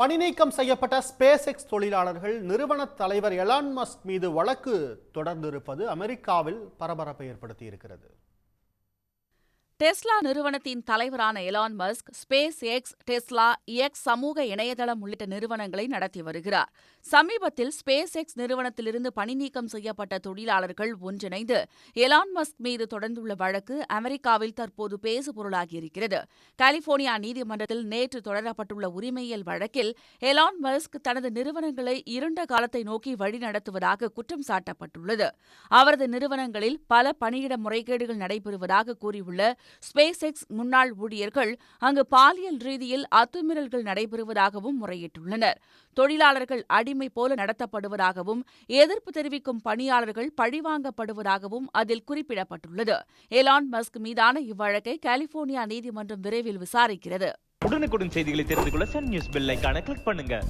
பணிநீக்கம் செய்யப்பட்ட space X தொழிலாளர்கள் நிறுவன தலைவர் எலான் மஸ்க் மீது வழக்கு தொடர்ந்திருப்பது அமெரிக்காவில் பரபரப்பை ஏற்படுத்தி இருக்கிறது டெஸ்லா நிறுவனத்தின் தலைவரான Elon Musk SpaceX Tesla X சமூக இணையதளம் உள்ளிட்ட நிறுவனங்களை நடத்தி வருகிறார். சமீபத்தில் ஸ்பேஸ் எக்ஸ் நிறுவனத்திலிருந்து பணிநீக்கம் செய்யப்பட்ட தொழிலாளர்கள் ஒன்றிணைந்து எலான் மஸ்க் மீது தொடர்ந்துள்ள வழக்கு அமெரிக்காவில் தற்போது பேசு பொருளாகியிருக்கிறது கலிபோர்னியா நீதிமன்றத்தில் நேற்று தொடரப்பட்டுள்ள உரிமையியல் வழக்கில் எலான் மஸ்க் தனது நிறுவனங்களை இருண்ட காலத்தை நோக்கி வழிநடத்துவதாக குற்றம் சாட்டப்பட்டுள்ளது. அவரது நிறுவனங்களில் பல பணியிட முறைகேடுகள் நடைபெறுவதாக கூறியுள்ள ஸ்பேஸ் எக்ஸ் முன்னாள் ஊழியர்கள் அங்கு பாலியல் ரீதியில் அத்துமீறல்கள் நடைபெறுவதாகவும் முறையிட்டுள்ளனர். தொழிலாளர்கள் அடிமை போல நடத்தப்படுவதாகவும் எதிர்ப்பு தெரிவிக்கும் பணியாளர்கள் பழிவாங்கப்படுவதாகவும் அதில் குறிப்பிடப்பட்டுள்ளது. எலான் மஸ்க் மீதான இவ்வழக்கை கலிபோர்னியா நீதிமன்றம் விரைவில் விசாரிக்கிறது. உடனுக்குடன் செய்திகளை தெரிந்து கொள்ள சன் நியூஸ் பெல் கிளிக் பண்ணுங்க.